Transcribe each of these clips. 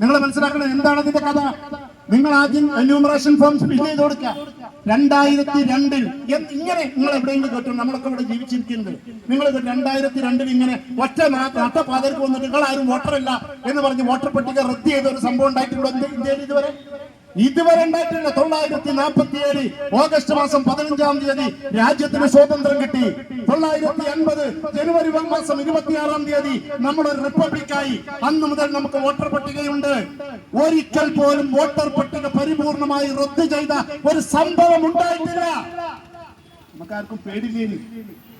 നിങ്ങൾ മനസ്സിലാക്കണം എന്താണ് ഇതിന്റെ കഥ? നിങ്ങൾ ആദ്യം എന്യൂമറേഷൻ ഫോംസ് ഫിൽ ചെയ്ത് കൊടുക്കുക. രണ്ടായിരത്തി രണ്ടിൽ ഇങ്ങനെ നിങ്ങൾ എവിടെയെങ്കിലും കേട്ടു നമ്മളൊക്കെ ഇവിടെ ജീവിച്ചിരിക്കുന്നത് നിങ്ങൾ രണ്ടായിരത്തി രണ്ടിൽ ഇങ്ങനെ ഒറ്റ നട്ടപാതർക്ക് വന്നിട്ട് നിങ്ങൾ ആരും വോട്ടറല്ല എന്ന് പറഞ്ഞ് വോട്ടർ പട്ടിക റദ്ദ് ചെയ്ത ഒരു സംഭവം ഉണ്ടായിട്ടുണ്ടോ. ഇന്ത്യ- ഇന്ത്യയിൽ ഇതുവരെ? ഇതുവരെ ഉണ്ടായിട്ടില്ല. തൊള്ളായിരത്തി നാൽപ്പത്തി ഏഴ് ഓഗസ്റ്റ് മാസം പതിനഞ്ചാം തീയതി രാജ്യത്തിന് സ്വാതന്ത്ര്യം കിട്ടി. തൊള്ളായിരത്തി അൻപത് ജനുവരി മാസം ഇരുപത്തിയാറാം തീയതി നമ്മളൊരു റിപ്പബ്ലിക്കായി അന്ന് മുതൽ നമുക്ക് വോട്ടർ പട്ടികയുണ്ട്. ഒരിക്കൽ പോലും വോട്ടർ പട്ടിക പരിപൂർണമായി റദ്ദു ചെയ്ത ഒരു സംഭവം ഉണ്ടായിട്ടില്ല. നമുക്കാർക്കും പേടില്ലേ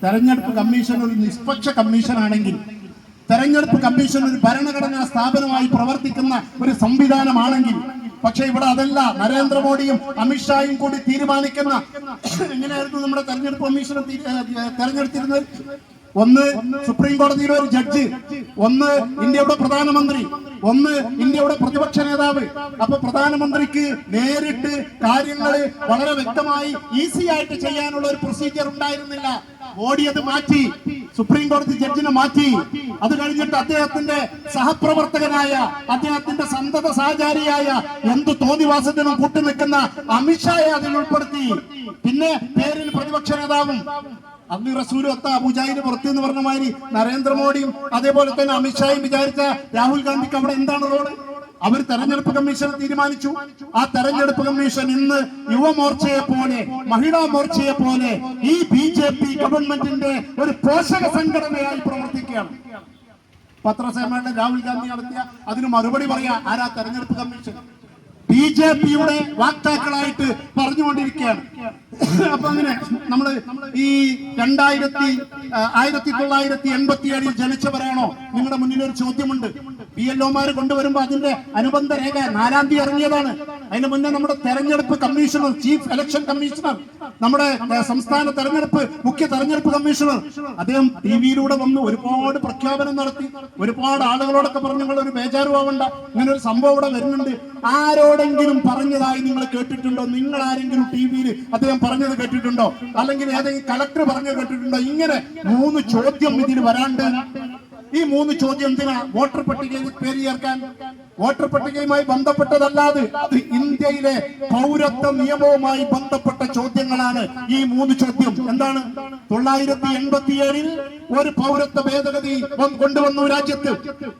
തെരഞ്ഞെടുപ്പ് കമ്മീഷൻ ഒരു നിഷ്പക്ഷ കമ്മീഷൻ ആണെങ്കിൽ തെരഞ്ഞെടുപ്പ് കമ്മീഷൻ ഒരു ഭരണഘടനാ സ്ഥാപനമായി പ്രവർത്തിക്കുന്ന ഒരു സംവിധാനമാണെങ്കിൽ പക്ഷെ ഇവിടെ അതല്ല. നരേന്ദ്രമോദിയും അമിത്ഷായും കൂടി തീരുമാനിക്കുന്ന എങ്ങനെയായിരുന്നു നമ്മുടെ തെരഞ്ഞെടുപ്പ് കമ്മീഷൻ തെരഞ്ഞെടുത്തിരുന്നത്? ഒന്ന് സുപ്രീം കോടതിയിലെ ഒരു ജഡ്ജ് ഒന്ന് ഇന്ത്യയുടെ പ്രധാനമന്ത്രി ഒന്ന് ഇന്ത്യയുടെ പ്രതിപക്ഷ നേതാവ്. അപ്പൊ പ്രധാനമന്ത്രിക്ക് നേരിട്ട് കാര്യങ്ങൾ വളരെ വ്യക്തമായി ഈസി ആയിട്ട് ചെയ്യാനുള്ള ഒരു പ്രൊസീജിയർ ഉണ്ടായിരുന്നില്ല. മോഡി അത് മാറ്റി. സുപ്രീം കോടതി ജഡ്ജിനെ മാറ്റി. അത് കഴിഞ്ഞിട്ട് അദ്ദേഹത്തിന്റെ സഹപ്രവർത്തകനായ അദ്ദേഹത്തിന്റെ സന്തത സഹചാരിയായ എന്ത് തോന്നിവാസത്തിനും കൂട്ടുനിൽക്കുന്ന അമിത്ഷായെ അതിൽ ഉൾപ്പെടുത്തി. പിന്നെ പേരിൽ പ്രതിപക്ഷ നേതാവും അന്ന് റസൂലും ഒത്ത അബുജാഹിന് പുറത്ത് എന്ന് പറഞ്ഞ മാതിരി നരേന്ദ്രമോദിയും അതേപോലെ തന്നെ അമിത്ഷായും വിചാരിച്ച രാഹുൽ ഗാന്ധിക്ക് അവിടെ എന്താണ് റോൾ? അവർ തെരഞ്ഞെടുപ്പ് കമ്മീഷൻ തീരുമാനിച്ചു. ആ തെരഞ്ഞെടുപ്പ് കമ്മീഷൻ ഇന്ന് യുവമോർച്ചയെ പോലെ മഹിളാ മോർച്ചയെ പോലെ ഈ ബി ജെ പി ഗവൺമെന്റിന്റെ ഒരു പോഷക സംഘടനയായി പ്രവർത്തിക്കുകയാണ്. പത്രസമ്മേളനം രാഹുൽ ഗാന്ധി നടത്തിയ അതിന് മറുപടി പറയാ ആരാ തെരഞ്ഞെടുപ്പ് കമ്മീഷൻ? ബി ജെ പിയുടെ വാക്താക്കളായിട്ട് പറഞ്ഞുകൊണ്ടിരിക്കുകയാണ്. അപ്പൊ അങ്ങനെ നമ്മൾ ഈ രണ്ടായിരത്തി ആയിരത്തി തൊള്ളായിരത്തി എൺപത്തി ഏഴിൽ ജനിച്ചവരാണോ? നിങ്ങളുടെ മുന്നിൽ ഒരു ചോദ്യമുണ്ട്. പി എൽ ഒമാർ കൊണ്ടുവരുമ്പോ അതിന്റെ അനുബന്ധ രേഖ നാലാം തീയതി ഇറങ്ങിയതാണ്. അതിന് മുന്നേ നമ്മുടെ തെരഞ്ഞെടുപ്പ് കമ്മീഷണർ ചീഫ് ഇലക്ഷൻ കമ്മീഷണർ നമ്മുടെ സംസ്ഥാന തെരഞ്ഞെടുപ്പ് മുഖ്യ തെരഞ്ഞെടുപ്പ് കമ്മീഷണർ അദ്ദേഹം ടി വിയിലൂടെ വന്ന് ഒരുപാട് പ്രഖ്യാപനം നടത്തി. ഒരുപാട് ആളുകളോടൊക്കെ പറഞ്ഞു നിങ്ങൾ ഒരു ബേജാരുവാവണ്ട ഇങ്ങനെ ഒരു സംഭവം ഇവിടെ വരുന്നുണ്ട്. ആരോടെങ്കിലും പറഞ്ഞതായി നിങ്ങൾ കേട്ടിട്ടുണ്ടോ? നിങ്ങൾ ആരെങ്കിലും ടി വിയിൽ അദ്ദേഹം പറഞ്ഞത് കേട്ടിട്ടുണ്ടോ? അല്ലെങ്കിൽ ഏതെങ്കിലും കളക്ടർ പറഞ്ഞത് കേട്ടിട്ടുണ്ടോ? ഇങ്ങനെ മൂന്ന് ചോദ്യം ഇതിൽ വരാണ്ട്. ഈ മൂന്ന് ചോദ്യം എന്തിനാ? വോട്ടർ പട്ടികയിൽ പേര് ചേർക്കാൻ. വോട്ടർ പട്ടികയുമായി ബന്ധപ്പെട്ടതല്ലാതെ അത് ഇന്ത്യയിലെ പൗരത്വ നിയമവുമായി ബന്ധപ്പെട്ട ചോദ്യങ്ങളാണ് ഈ മൂന്ന് ചോദ്യം. എന്താണ്? തൊള്ളായിരത്തി എൺപത്തി ഏഴിൽ ഒരു പൗരത്വ ഭേദഗതി വന്ന് കൊണ്ടുവന്നു രാജ്യത്ത്.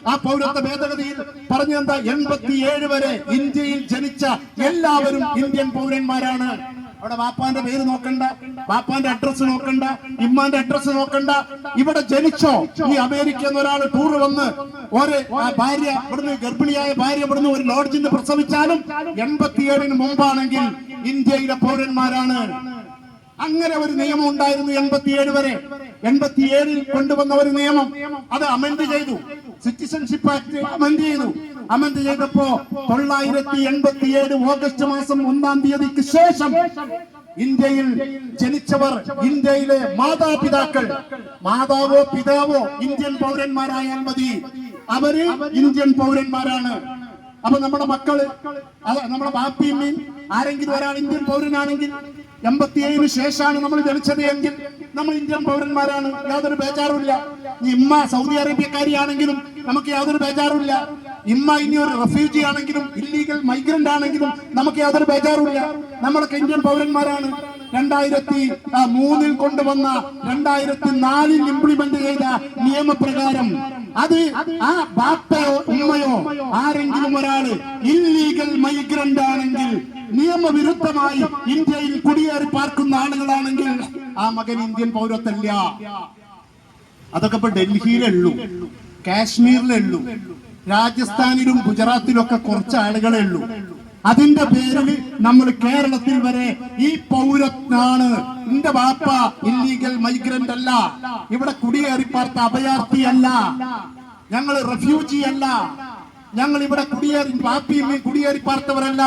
ആ പൗരത്വ ഭേദഗതിയിൽ പറഞ്ഞെന്താ എൺപത്തിയേഴ് വരെ ഇന്ത്യയിൽ ജനിച്ച എല്ലാവരും ഇന്ത്യൻ പൗരന്മാരാണ്. അവിടെ വാപ്പാന്റെ പേര് നോക്കണ്ട വാപ്പാന്റെ അഡ്രസ് നോക്കണ്ട ഇമ്മാന്റെ അഡ്രസ് നോക്കണ്ട. ഇവിടെ ജനിച്ചോ ഈ അമേരിക്ക എന്നൊരാൾ ടൂർ വന്ന് ഒരു ഭാര്യ ഇവിടുന്ന് ഗർഭിണിയായ ഭാര്യ ഇവിടുന്ന് ഒരു ലോഡ്ജിൽ പ്രസവിച്ചാലും എൺപത്തിയേഴിന് മുമ്പാണെങ്കിൽ ഇന്ത്യയിലെ പൗരന്മാരാണ്. അങ്ങനെ ഒരു നിയമം ഉണ്ടായിരുന്നു എൺപത്തിയേഴ് വരെ. എൺപത്തിയേഴിൽ കൊണ്ടുവന്ന ഒരു നിയമം. അത് അമെന്റ് ചെയ്തു. സിറ്റിസൺഷിപ്പ് ആക്ട് അമെന്റ് ചെയ്തു. അമെന്റ് ചെയ്തപ്പോ തൊള്ളായിരത്തി എൺപത്തി ഏഴ് ഓഗസ്റ്റ് മാസം ഒന്നാം തീയതിക്ക് ശേഷം ഇന്ത്യയിൽ ജനിച്ചവർ ഇന്ത്യയിലെ മാതാപിതാക്കൾ മാതാവോ പിതാവോ ഇന്ത്യൻ പൗരന്മാരായാൽ മതി. അവർ ഇന്ത്യൻ പൗരന്മാരാണ്. അപ്പൊ നമ്മുടെ മക്കൾ നമ്മുടെ ബാപ്പിയമ്മയും ആരെങ്കിലും ഒരാൾ ഇന്ത്യൻ പൗരനാണെങ്കിൽ എൺപത്തിയേഴിന് ശേഷമാണ് നമ്മൾ ജനിച്ചത് എങ്കിൽ നമ്മൾ ഇന്ത്യൻ പൗരന്മാരാണ്. യാതൊരു ബേജാറുമില്ല. ഇമ്മ സൗദി അറേബ്യക്കാരിയാണെങ്കിലും നമുക്ക് യാതൊരു ബേജാറുമില്ല. ഇമ്മ ഇനി ഒരു റെഫ്യൂജി ആണെങ്കിലും ഇല്ലീഗൽ മൈഗ്രന്റ് ആണെങ്കിലും നമുക്ക് യാതൊരു ബേജാറുമില്ല. നമ്മളൊക്കെ ഇന്ത്യൻ പൗരന്മാരാണ് രണ്ടായിരത്തി മൂന്നിൽ കൊണ്ടുവന്ന രണ്ടായിരത്തി നാലിൽ ഇംപ്ലിമെന്റ് ചെയ്ത നിയമപ്രകാരം. അത് ആ ബാപ്പയോ ഉമ്മയോ ആരെങ്കിലും ഒരാൾ ഇല്ലീഗൽ മൈഗ്രന്റ് ആണെങ്കിൽ നിയമവിരുദ്ധമായി ഇന്ത്യയിൽ കുടിയേറി പാർക്കുന്ന ആളുകളാണെങ്കിൽ ആ മകൻ ഇന്ത്യൻ പൗരത്വല്ല അതൊക്കെ ഇപ്പൊ ഡൽഹിയിലുള്ളൂ കാശ്മീരിലുള്ളൂ രാജസ്ഥാനിലും ഗുജറാത്തിലും ഒക്കെ കുറച്ച് ആളുകളേ ഉള്ളൂ. അതിന്റെ പേരിൽ നമ്മൾ കേരളത്തിൽ വരെ ഈ പൗരത്നാണ്. എന്റെ ബാപ്പ ഇല്ലീഗൽ മൈഗ്രന്റ് അല്ല. ഇവിടെ കുടിയേറി പാർത്ത അഭയാർത്ഥിയല്ല ഞങ്ങൾ റെഫ്യൂജി അല്ല. ഞങ്ങൾ ഇവിടെ കുടിയേറി പാപ്പിയും കുടിയേറി പാർത്തവരല്ല.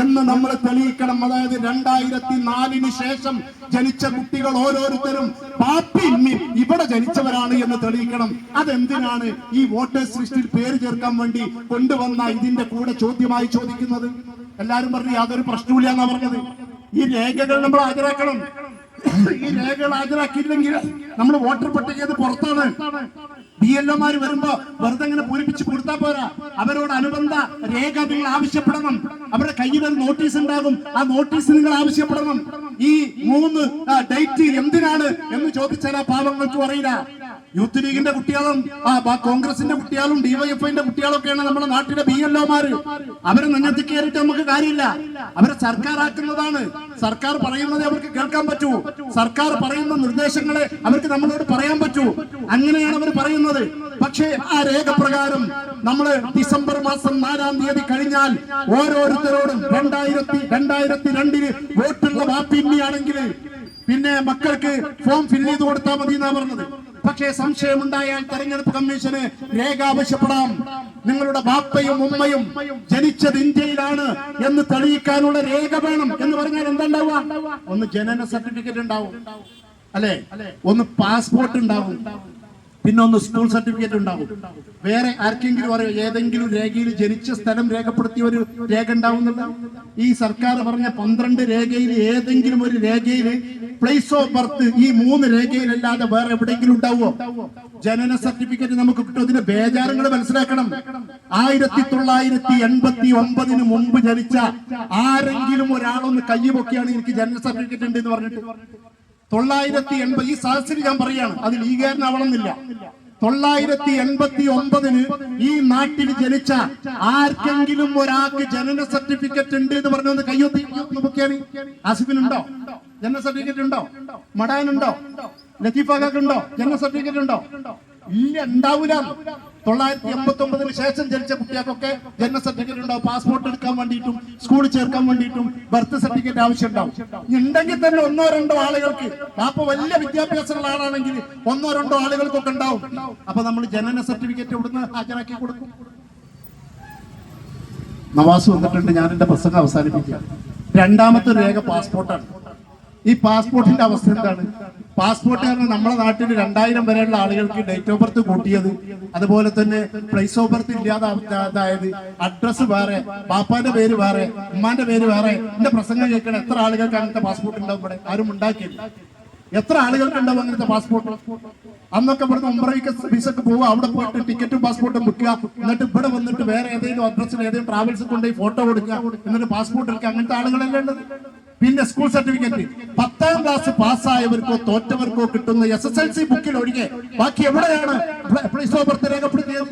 എന്ന് നമ്മൾ തെളിയിക്കണം. അതായത് രണ്ടായിരത്തി നാലിന് ശേഷം ജനിച്ച കുട്ടികൾ ഓരോരുത്തരും പാപ്പിയും ഇവിടെ ജനിച്ചവരാണ് എന്ന് തെളിയിക്കണം. അതെന്തിനാണ് ഈ വോട്ടേഴ്സ് ലിസ്റ്റിൽ പേര് ചേർക്കാൻ വേണ്ടി കൊണ്ടുവന്ന ഇതിന്റെ കൂടെ ചോദ്യമായി ചോദിക്കുന്നത്? എല്ലാരും പറഞ്ഞു യാതൊരു പ്രശ്നമില്ല എന്നാ പറഞ്ഞത്. ഈ രേഖകൾ നമ്മൾ ഹാജരാക്കണം. ഈ രേഖകൾ ഹാജരാക്കിയില്ലെങ്കിൽ നമ്മൾ വോട്ടർ പട്ടികയത് പുറത്താണ്. ഡി എൽ ഒമാർ വരുമ്പോ വെറുതെ ഇങ്ങനെ പൂരിപ്പിച്ച് കൊടുത്താൽ പോരാ. അവരോട് അനുബന്ധ രേഖ നിങ്ങൾ ആവശ്യപ്പെടണം. അവരുടെ കയ്യിൽ ഒരു നോട്ടീസ് ഉണ്ടാകും. ആ നോട്ടീസ് നിങ്ങൾ ആവശ്യപ്പെടണം. ഈ മൂന്ന് ഡേറ്റ് എന്തിനാണ് എന്ന് ചോദിച്ചാൽ ആ പാവങ്ങൾക്ക് അറിയില്ല. യൂത്ത് ലീഗിന്റെ കുട്ടികളും ആ കോൺഗ്രസിന്റെ കുട്ടികളും ഡിവൈഎഫ്ഐന്റെ കുട്ടികളൊക്കെയാണ് നമ്മുടെ നാട്ടിലെ ബി എൽ ഒമാര് അവരെ നെഞ്ഞത്തി കയറിയിട്ട് നമുക്ക് കാര്യമില്ല. അവരെ സർക്കാർ ആക്കുന്നതാണ് സർക്കാർ പറയുന്നത് അവർക്ക് കേൾക്കാൻ പറ്റൂ. സർക്കാർ പറയുന്ന നിർദ്ദേശങ്ങളെ അവർക്ക് നമ്മളോട് പറയാൻ പറ്റൂ. അങ്ങനെയാണ് അവർ പറയുന്നത്. പക്ഷേ ആ രേഖ പ്രകാരം നമ്മൾ ഡിസംബർ മാസം നാലാം തീയതി കഴിഞ്ഞാൽ ഓരോരുത്തരോടും രണ്ടായിരത്തി രണ്ടായിരത്തി രണ്ടിൽ വോട്ടുള്ള വാപ്പിന്നിയാണെങ്കിൽ പിന്നെ മക്കൾക്ക് ഫോം ഫില്ല് ചെയ്ത് കൊടുത്താൽ മതി എന്നാ പറഞ്ഞത്. പക്ഷേ സംശയമുണ്ടായാൽ തെരഞ്ഞെടുപ്പ് കമ്മീഷന് രേഖ ആവശ്യപ്പെടാം. നിങ്ങളുടെ ബാപ്പയും ഉമ്മയും ജനിച്ചത് ഇന്ത്യയിലാണ് എന്ന് തെളിയിക്കാനുള്ള രേഖ വേണം എന്ന് പറഞ്ഞാൽ എന്താ ഉണ്ടാവുക ഒന്ന് ജനന സർട്ടിഫിക്കറ്റ് ഉണ്ടാവും. അല്ലെ? ഒന്ന് പാസ്പോർട്ട് ഉണ്ടാവും. പിന്നെ ഒന്ന് സ്കൂൾ സർട്ടിഫിക്കറ്റ് ഉണ്ടാവും. വേറെ ആർക്കെങ്കിലും അറിയോ? ഏതെങ്കിലും രേഖയിൽ ജനിച്ച സ്ഥലം രേഖപ്പെടുത്തിയ ഒരു രേഖ ഉണ്ടാവുന്നില്ല ഈ സർക്കാർ പറഞ്ഞ പന്ത്രണ്ട് രേഖയിൽ ഏതെങ്കിലും ഒരു രേഖയിൽ പ്ലേസ് ഓഫ് ബർത്ത് ഈ മൂന്ന് രേഖയിലല്ലാതെ വേറെ എവിടെയെങ്കിലും ഉണ്ടാവുമോ? ജനന സർട്ടിഫിക്കറ്റ് നമുക്ക് കിട്ടും. ഇതിന്റെ ബേജാറുകൾ മനസ്സിലാക്കണം. ആയിരത്തി തൊള്ളായിരത്തി എൺപത്തി ഒമ്പതിന് മുമ്പ് ജനിച്ച ആരെങ്കിലും ഒരാളൊന്ന് കൈ പൊക്കിയാണ് എനിക്ക് ജനന സർട്ടിഫിക്കറ്റ് ഉണ്ട് എന്ന് പറഞ്ഞിട്ട്. തൊള്ളായിരത്തി എൺപത് ഈ സദസ്സിൽ ഞാൻ പറയാണ്. അത് ലീഗുകാരനാവണമെന്നില്ല. തൊള്ളായിരത്തി എൺപത്തി ഒമ്പതിന് ഈ നാട്ടിൽ ജനിച്ച ആർക്കെങ്കിലും ഒരാൾക്ക് ജനന സർട്ടിഫിക്കറ്റ് ഉണ്ട് എന്ന് പറഞ്ഞു കയ്യൊത്തി അസിഫിനുണ്ടോ ജനന സർട്ടിഫിക്കറ്റ് ഉണ്ടോ? മടാനുണ്ടോ? ലത്തീഫാക്കുണ്ടോ ജനന സർട്ടിഫിക്കറ്റ് ഉണ്ടോ? ഇല്ല ഉണ്ടാവൂല. തൊള്ളായിരത്തി എൺപത്തി ഒമ്പതിന് ശേഷം ജനിച്ച കുട്ടികൾക്കൊക്കെ ജനന സർട്ടിഫിക്കറ്റ് ഉണ്ടാവും. പാസ്പോർട്ട് എടുക്കാൻ വേണ്ടിയിട്ടും സ്കൂളിൽ ചേർക്കാൻ വേണ്ടിയിട്ടും ബർത്ത് സർട്ടിഫിക്കറ്റ് ആവശ്യം ഉണ്ടാവും ഉണ്ടെങ്കിൽ തന്നെ ഒന്നോ രണ്ടോ ആളുകൾക്ക് അപ്പൊ വലിയ വിദ്യാഭ്യാസമുള്ള ആളാണെങ്കിൽ ഒന്നോ രണ്ടോ ആളുകൾക്കൊക്കെ ഉണ്ടാവും. അപ്പൊ നമ്മൾ ജനന സർട്ടിഫിക്കറ്റ് ഇവിടുന്ന് ഹാജരാക്കി കൊടുക്കും. നവാസ് വന്നിട്ടുണ്ട് ഞാൻ എന്റെ പ്രസംഗം അവസാനിപ്പിക്കുക രണ്ടാമത്തെ രേഖ പാസ്പോർട്ടാണ് ഈ പാസ്പോർട്ടിന്റെ അവസ്ഥ എന്താണ്? പാസ്പോർട്ട് കാരണം നമ്മുടെ നാട്ടിൽ രണ്ടായിരം വരെയുള്ള ആളുകൾക്ക് ഡേറ്റ് ഓഫ് ബർത്ത് കൂട്ടിയത്. അതുപോലെ തന്നെ പ്ലേസ് ഓഫ് ബർത്ത് ഇല്ലാതായത് അഡ്രസ്സ് അഡ്രസ് വേറെ പാപ്പാന്റെ പേര് വേറെ ഉമ്മാന്റെ പേര് വേറെ. എന്റെ പ്രസംഗം കേൾക്കണം എത്ര ആളുകൾക്ക് അങ്ങനത്തെ പാസ്പോർട്ട് ഉണ്ടാവും ഇവിടെ? ആരും ഉണ്ടാക്കിയില്ല എത്ര ആളുകൾക്ക് ഉണ്ടാവും അങ്ങനത്തെ പാസ്പോർട്ട് അന്നൊക്കെ ഇവിടുന്ന് ഒമ്പറയ്ക്ക് വിസക്ക് പോവുക. അവിടെ പോയിട്ട് ടിക്കറ്റും പാസ്പോർട്ടും വെക്കുക. എന്നിട്ട് ഇവിടെ വന്നിട്ട് വേറെ ഏതെങ്കിലും അഡ്രസ്സിൽ ഏതെങ്കിലും ട്രാവൽസ് കൊണ്ടുപോയി ഫോട്ടോ കൊടുക്കുക. എന്നിട്ട് പാസ്പോർട്ട് എടുക്കുക. അങ്ങനത്തെ ആളുകളല്ലേ ഉള്ളത്? പിന്നെ സ്കൂൾ സർട്ടിഫിക്കറ്റ് പത്താം ക്ലാസ് പാസ്സായവർക്കോ തോറ്റവർക്കോ കിട്ടുന്ന എസ് എസ് എൽ സി ബുക്കിൽ ഒഴികെ ബാക്കി എവിടെയാണ്? രേഖപ്പെടുത്തിയത്?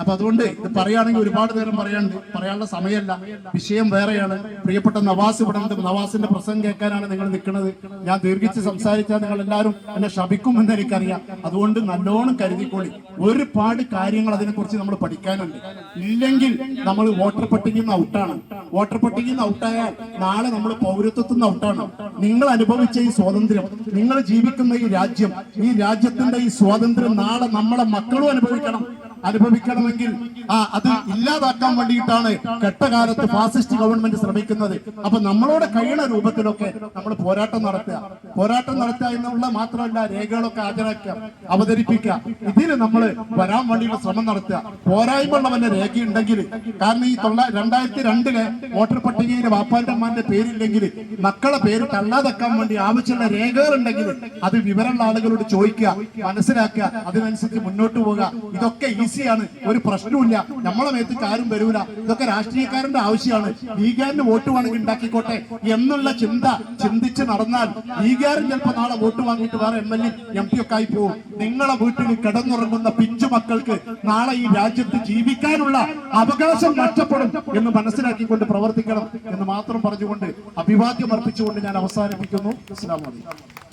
അപ്പൊ അതുകൊണ്ട് ഇത് പറയുകയാണെങ്കിൽ ഒരുപാട് നേരം പറയാണ്ട് പറയാനുള്ള സമയമല്ല. വിഷയം വേറെയാണ്. പ്രിയപ്പെട്ട നവാസ് ഇവിടെ നവാസിന്റെ പ്രസംഗം കേൾക്കാനാണ് നിങ്ങൾ നിൽക്കുന്നത്. ഞാൻ ദീർഘിച്ച് സംസാരിച്ചാൽ നിങ്ങൾ എല്ലാവരും എന്നെ ശപിക്കുമെന്ന് എനിക്കറിയാം. അതുകൊണ്ട് നല്ലോണം കരുതിക്കോളി. ഒരുപാട് കാര്യങ്ങൾ അതിനെക്കുറിച്ച് നമ്മൾ പഠിക്കാനുണ്ട്. ഇല്ലെങ്കിൽ നമ്മൾ വോട്ടർ പട്ടികയിൽ നിന്ന് ഔട്ടാണ് വോട്ടർ പട്ടികയിൽ നിന്ന് ഔട്ടായാൽ നാളെ നമ്മൾ പൗരത്വത്തിൽ നിന്ന് ഔട്ടാണ് നിങ്ങൾ അനുഭവിച്ച ഈ സ്വാതന്ത്ര്യം നിങ്ങൾ ജീവിക്കുന്ന ഈ രാജ്യം ഈ രാജ്യത്തിന്റെ ഈ സ്വാതന്ത്ര്യം നാളെ നമ്മളെ മക്കളും അനുഭവിക്കണം. അനുഭവിക്കണമെങ്കിൽ ആ അത് ഇല്ലാതാക്കാൻ വേണ്ടിയിട്ടാണ് കെട്ടകാലത്ത് ഫാസിസ്റ്റ് ഗവൺമെന്റ് ശ്രമിക്കുന്നത്. അപ്പൊ നമ്മളോട് കഴിയണ രൂപത്തിലൊക്കെ നമ്മൾ പോരാട്ടം നടത്തുക. പോരാട്ടം നടത്തുക എന്നുള്ള മാത്രമല്ല രേഖകളൊക്കെ ഹാജരാക്കുക അവതരിപ്പിക്കുക. ഇതിന് നമ്മൾ വരാൻ വേണ്ടിയുള്ള ശ്രമം നടത്തുക. പോരായ്മ ഉള്ളവന്റെ രേഖയുണ്ടെങ്കിൽ കാരണം ഈ തൊള്ള രണ്ടായിരത്തി രണ്ടിലെ വോട്ടർ പട്ടികയിലെ വാപ്പാന്റെ അമ്മാന്റെ പേരില്ലെങ്കിൽ മക്കളെ പേര് തള്ളാതെക്കാൻ വേണ്ടി ആവശ്യമുള്ള രേഖകൾ ഉണ്ടെങ്കിൽ അത് വിവരമുള്ള ആളുകളോട് ചോദിക്കുക മനസ്സിലാക്കുക അതിനനുസരിച്ച് മുന്നോട്ട് പോവുക. ഇതൊക്കെ ഈസിയാണ്. ഒരു പ്രശ്നമില്ല നമ്മളെ മേത്തേക്ക് ആരും വരൂല. ഇതൊക്കെ രാഷ്ട്രീയക്കാരന്റെ ആവശ്യമാണ്. ലീഗാരന് വോട്ട് വേണമെങ്കിൽ ഉണ്ടാക്കിക്കോട്ടെ എന്നുള്ള ചിന്ത ചിന്തിച്ച് നടന്നാൽ ലീഗാരൻ ചിലപ്പോൾ നാളെ വോട്ട് വാങ്ങിയിട്ട് വേറെ M L A M P ഒക്കെ ആയി പോകും നിങ്ങളെ വീട്ടിൽ കിടന്നുറങ്ങുന്ന പിഞ്ചു മക്കൾക്ക് നാളെ ഈ രാജ്യത്ത് ജീവിക്കാനുള്ള അവകാശം നഷ്ടപ്പെടും എന്ന് മനസ്സിലാക്കിക്കൊണ്ട് പ്രവർത്തിക്കണം എന്ന് മാത്രം പറഞ്ഞുകൊണ്ട് അഭിവാദ്യം അർപ്പിച്ചുകൊണ്ട് ഞാൻ അവസാനിപ്പിക്കുന്നു. വലൈക്കും